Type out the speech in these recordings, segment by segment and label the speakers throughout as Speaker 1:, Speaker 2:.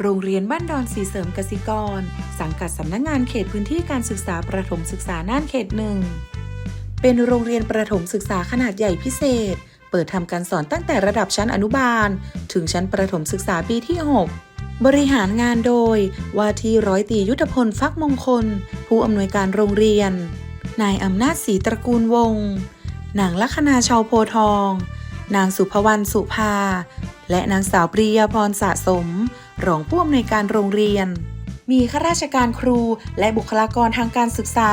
Speaker 1: โรงเรียนบ้านดอนสีเสริมกสิกร สังกัดสำนักงงานเขตพื้นที่การศึกษาประถมศึกษาน่านเขตหนึ่ง เป็นโรงเรียนประถมศึกษาขนาดใหญ่พิเศษ เปิดทำการสอนตั้งแต่ระดับชั้นอนุบาล ถึงชั้นประถมศึกษาปีที่ 6 บริหารงานโดย ว่าที่ร้อยตรียุทธพลฟักมงคล ผู้อำนวยการโรงเรียน นายอำนาจศรีตระกูลวงศ์นางลัคนาชาวโพทอง นางสุภวรรณสุภา และนางสาวปรียาพรสะสม รองผู้อำนวยการโรงเรียน มีข้าราชการครูและบุคลากรทางการศึกษา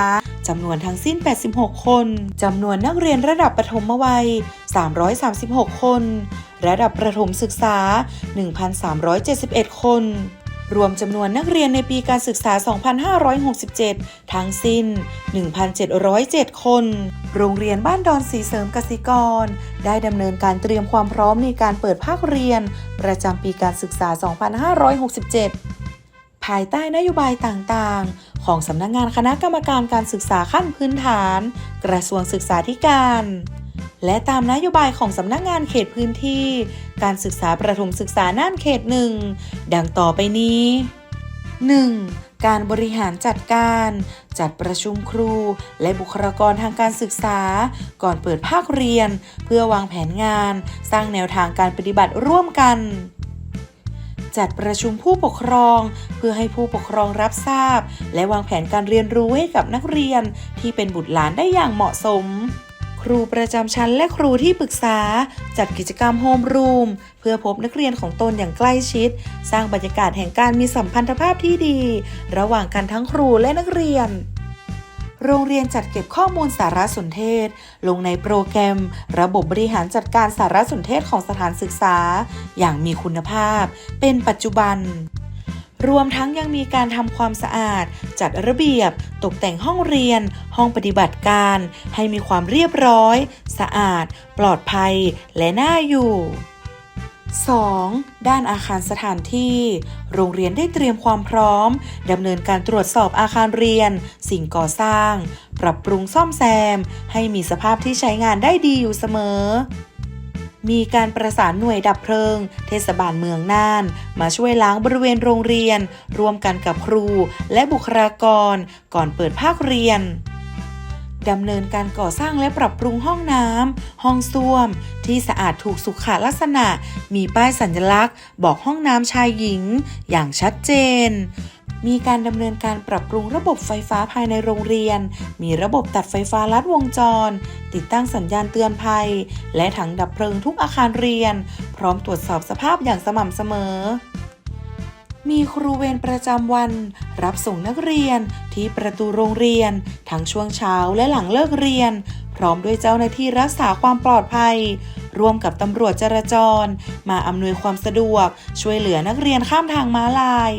Speaker 1: จำนวนทั้งสิ้น 86 คน จำนวนนักเรียนระดับประถมวัย 336 คน ระดับประถมศึกษา 1,371 คน รวมจำนวนนักเรียนในปีการศึกษา 2567 ทั้งสิ้น 1,707 คน โรงเรียนบ้านดอนสีเสริมกสิกร ได้ดำเนินการเตรียมความพร้อมในการเปิดภาคเรียน ประจำปีการศึกษา 2567 ภายใต้นโยบายต่างๆ ของสำนักงงานคณะกรรมการการศึกษาขั้นพื้นฐาน กระทรวงศึกษาธิการ และตามนโยบายของสำนักงานเขตพื้นที่ การศึกษาประถมศึกษาน่านเขตหนึ่งดังต่อไปนี้ 1. การบริหารจัดการ จัดประชุมครู และบุคลากรทางการศึกษา ก่อนเปิดภาคเรียน เพื่อวางแผนงาน สร้างแนวทางการปฏิบัติร่วมกันจัดประชุมผู้ปกครอง เพื่อให้ผู้ปกครองรับทราบ และวางแผนการเรียนรู้ให้กับนักเรียนที่เป็นบุตรหลานได้อย่างเหมาะสม ครูประจำชั้นและครูที่ปรึกษา จัดกิจกรรมโฮมรูมเพื่อพบนักเรียนของตนอย่างใกล้ชิด สร้างบรรยากาศแห่งการมีสัมพันธภาพที่ดี ระหว่างกันทั้งครูและนักเรียน โรงเรียนจัดเก็บข้อมูลสารสนเทศ ลงในโปรแกรม ระบบบริหารจัดการสารสนเทศของสถานศึกษา อย่างมีคุณภาพ เป็นปัจจุบัน รวมทั้งยังมีการทำความสะอาด จัดระเบียบ ตกแต่งห้องเรียน ห้องปฏิบัติการ ให้มีความเรียบร้อย สะอาด ปลอดภัย และน่าอยู่ 2. ด้านอาคารสถานที่ โรงเรียนได้เตรียมความพร้อมดำเนินการตรวจสอบอาคารเรียน สิ่งก่อสร้าง ปรับปรุงซ่อมแซม ให้มีสภาพที่ใช้งานได้ดีอยู่เสมอ มีการประสานหน่วยดับเพลิง เทศบาลเมืองน่าน มาช่วยล้างบริเวณโรงเรียน ร่วมกันกับครูและบุคลากร ก่อนเปิดภาคเรียนดำเนินการก่อสร้างและปรับปรุงห้องน้ำ ห้องส้วม ที่สะอาดถูกสุขลักษณะ มีป้ายสัญลักษณ์ บอกห้องน้ำชายหญิง อย่างชัดเจน มีการดำเนินการปรับปรุงระบบไฟฟ้าภายในโรงเรียน มีระบบตัดไฟฟ้าลัดวงจร ติดตั้งสัญญาณเตือนภัย และถังดับเพลิงทุกอาคารเรียน พร้อมตรวจสอบสภาพอย่างสม่ำเสมอมีครูเวรประจำวัน รับส่งนักเรียนที่ประตูโรงเรียน ทั้งช่วงเช้าและหลังเลิกเรียน พร้อมด้วยเจ้าหน้าที่รักษาความปลอดภัย ร่วมกับตำรวจจราจร มาอำนวยความสะดวก ช่วยเหลือนักเรียนข้ามทางม้าลาย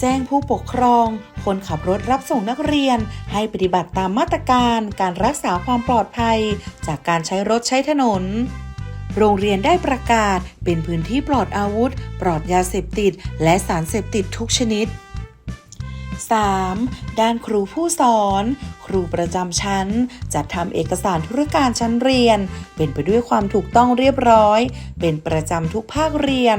Speaker 1: แจ้งผู้ปกครอง คนขับรถรับส่งนักเรียน ให้ปฏิบัติตามมาตรการการรักษาความปลอดภัย จากการใช้รถใช้ถนน โรงเรียนได้ประกาศเป็นพื้นที่ปลอดอาวุธ ปลอดยาเสพติด และสารเสพติดทุกชนิด 3. ด้านครูผู้สอน ครูประจำชั้น จัดทำเอกสารธุรการชั้นเรียน เป็นไปด้วยความถูกต้องเรียบร้อย เป็นประจำทุกภาคเรียน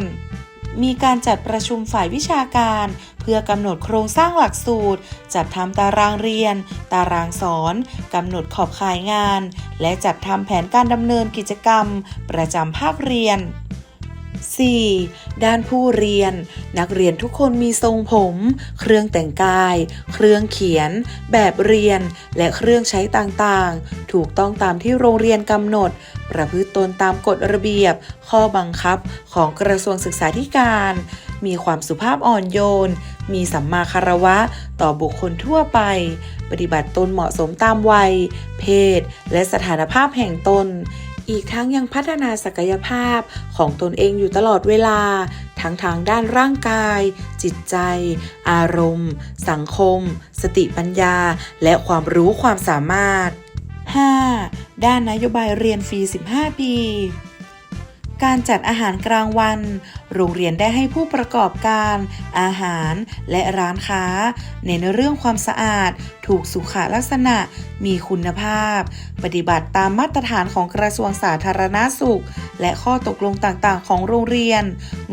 Speaker 1: มีการจัดประชุมฝ่ายวิชาการ เพื่อกำหนดโครงสร้างหลักสูตร จัดทำตารางเรียน ตารางสอนกำหนดขอบข่ายงาน และจัดทำแผนการดำเนินกิจกรรม ประจำภาคเรียน 4. ด้านผู้เรียน นักเรียนทุกคนมีทรงผม เครื่องแต่งกาย เครื่องเขียน แบบเรียน และเครื่องใช้ต่างๆ ถูกต้องตามที่โรงเรียนกำหนด ประพฤติตนตามกฎระเบียบ ข้อบังคับของกระทรวงศึกษาธิการ มีความสุภาพอ่อนโยน มีสัมมาคารวะ ต่อบุคคลทั่วไป ปฏิบัติตนเหมาะสมตามวัย เพศ และสถานภาพแห่งตน อีกทั้งยังพัฒนาศักยภาพของตนเองอยู่ตลอดเวลา ทั้งทางด้านร่างกาย จิตใจ อารมณ์ สังคม สติปัญญา และความรู้ความสามารถ 5. ด้านนโยบายเรียนฟรี 15 ปี การจัดอาหารกลางวัน โรงเรียนได้ให้ผู้ประกอบการ อาหารและร้านค้า เน้นเรื่องความสะอาด ถูกสุขลักษณะ มีคุณภาพ ปฏิบัติตามมาตรฐานของกระทรวงสาธารณาสุข และข้อตกลงต่างๆ ของโรงเรียน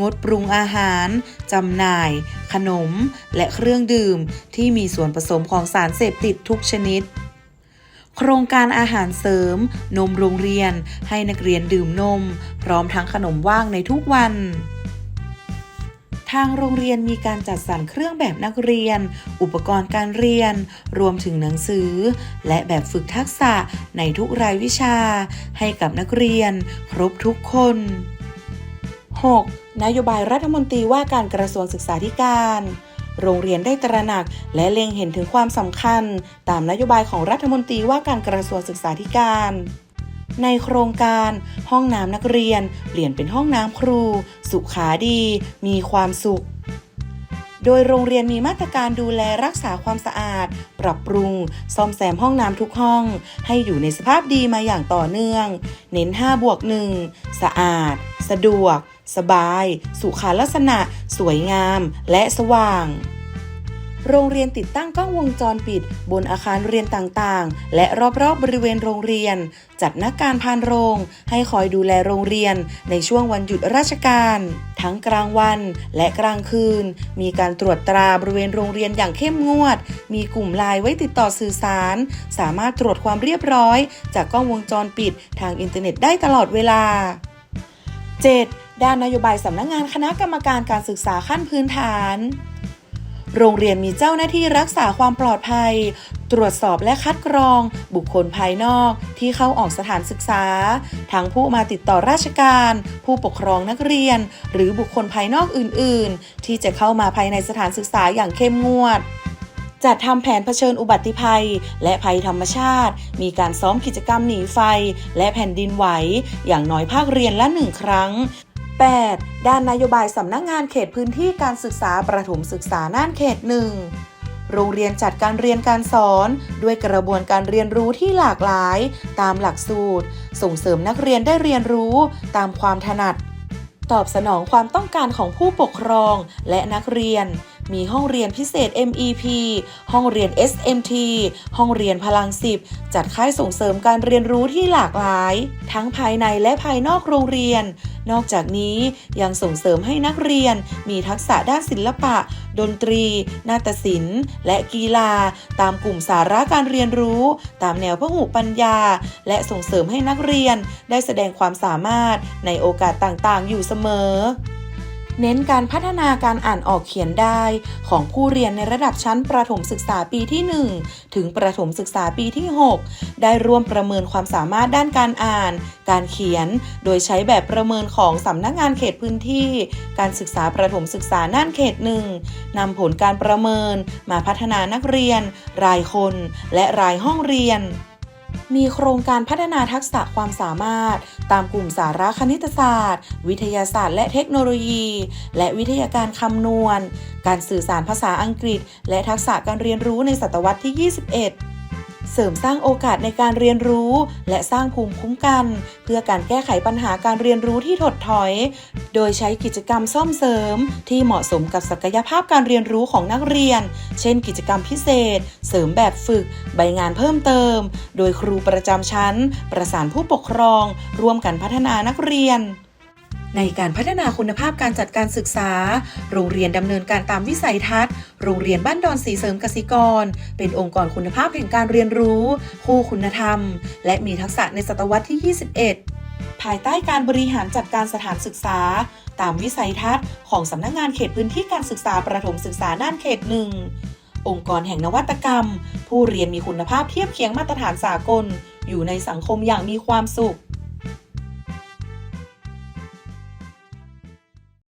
Speaker 1: งดปรุงอาหารจำหน่าย ขนม และเครื่องดื่ม ที่มีส่วนผสมของสารเสพติดทุกชนิด โครงการอาหารเสริม นมโรงเรียน ให้นักเรียนดื่มนม พร้อมทั้งขนมว่างในทุกวัน ทางโรงเรียนมีการจัดสรรเครื่องแบบนักเรียน อุปกรณ์การเรียน รวมถึงหนังสือ และแบบฝึกทักษะในทุกรายวิชา ให้กับนักเรียน ครบทุกคน 6. นโยบายรัฐมนตรีว่าการกระทรวงศึกษาธิการ โรงเรียนได้ตระหนัก และเล็งเห็นถึงความสำคัญ ตามนโยบายของรัฐมนตรีว่าการกระทรวงศึกษาธิการ ในโครงการ ห้องน้ำนักเรียน เปลี่ยนเป็นห้องน้ำครู สุขาดี มีความสุขโดยโรงเรียนมีมาตรการดูแลรักษาความสะอาด ปรับปรุง ซ่อมแซมห้องน้ำทุกห้อง ให้อยู่ในสภาพดีมาอย่างต่อเนื่อง เน้น 5 บวก 1 สะอาด สะดวก สบาย สุขาลักษณะ สวยงาม และสว่าง โรงเรียนติดตั้งกล้องวงจรปิด บนอาคารเรียนต่างๆ และรอบๆบบริเวณโรงเรียน จัดนักการพานโรง ให้คอยดูแลโรงเรียนในช่วงวันหยุดราชการ ทั้งกลางวันและกลางคืน มีการตรวจตราบริเวณโรงเรียนอย่างเข้มงวด มีกลุ่มไลน์ไว้ติดต่อสื่อสาร สามารถตรวจความเรียบร้อย จากกล้องวงจรปิดทางอินเทอร์เน็ตได้ตลอดเวลา 7. ด้านนโยบายสำนักงงานคณะกรรมการการศึกษาขั้นพื้นฐาน โรงเรียนมีเจ้าหน้าที่รักษาความปลอดภัย ตรวจสอบและคัดกรอง บุคคลภายนอกที่เข้าออกสถานศึกษา ทั้งผู้มาติดต่อราชการ ผู้ปกครองนักเรียน หรือบุคคลภายนอกอื่น ๆ ที่จะเข้ามาภายในสถานศึกษาอย่างเข้มงวดจัดทำแผนเผชิญอุบัติภัย และภัยธรรมชาติ มีการซ้อมกิจกรรมหนีไฟ และแผ่นดินไหว อย่างน้อยภาคเรียนละหนึ่งครั้ง 8. ด้านนโยบายสำนักงงานเขตพื้นที่การศึกษาประถมศึกษาน่านเขตหนึ่งโรงเรียนจัดการเรียนการสอน ด้วยกระบวนการเรียนรู้ที่หลากหลาย ตามหลักสูตร ส่งเสริมนักเรียนได้เรียนรู้ตามความถนัด ตอบสนองความต้องการของผู้ปกครองและนักเรียน มีห้องเรียนพิเศษ MEP ห้องเรียน SMT ห้องเรียนพลังสิบจัดค่ายส่งเสริมการเรียนรู้ที่หลากหลาย ทั้งภายในและภายนอกโรงเรียน นอกจากนี้ยังส่งเสริมให้นักเรียน มีทักษะด้านศิลปะ ดนตรี นาฏศิลป์ และกีฬา ตามกลุ่มสาระการเรียนรู้ ตามแนวพหุปัญญา และส่งเสริมให้นักเรียนได้แสดงความสามารถในโอกาสต่างๆ อยู่เสมอ เน้นการพัฒนาการอ่านออกเขียนได้ ของผู้เรียนในระดับชั้นประถมศึกษาปีที่ 1 ถึงประถมศึกษาปีที่ 6 ได้ร่วมประเมินความสามารถด้านการอ่าน การเขียน โดยใช้แบบประเมินของสำนักงานเขตพื้นที่ การศึกษาประถมศึกษาน่านเขตหนึ่งนำผลการประเมิน มาพัฒนานักเรียน รายคน และรายห้องเรียน มีโครงการพัฒนาทักษะความสามารถ ตามกลุ่มสาระคณิตศาสตร์ วิทยาศาสตร์ และเทคโนโลยี และวิทยาการคำนวณ การสื่อสารภาษาอังกฤษ และทักษะการเรียนรู้ในศตวรรษที่ 21 เสริมสร้างโอกาสในการเรียนรู้ และสร้างภูมิคุ้มกัน เพื่อการแก้ไขปัญหาการเรียนรู้ที่ถดถอย โดยใช้กิจกรรมซ่อมเสริม ที่เหมาะสมกับศักยภาพการเรียนรู้ของนักเรียน เช่น กิจกรรมพิเศษ เสริมแบบฝึก ใบงานเพิ่มเติม โดยครูประจำชั้น ประสานผู้ปกครอง ร่วมกันพัฒนานักเรียน ในการพัฒนาคุณภาพการจัดการศึกษา โรงเรียนดำเนินการตามวิสัยทัศน์ โรงเรียนบ้านดอนสีเสริมกสิกร เป็นองค์กรคุณภาพแห่งการเรียนรู้ คู่คุณธรรม และมีทักษะในศตวรรษที่ 21ภายใต้การบริหารจัดการสถานศึกษา ตามวิสัยทัศน์ของสำนักงานเขตพื้นที่การศึกษาประถมศึกษาด้านเขตหนึ่ง องค์กรแห่งนวัตกรรม ผู้เรียนมีคุณภาพเทียบเคียงมาตรฐานสากล อยู่ในสังคมอย่างมีความสุข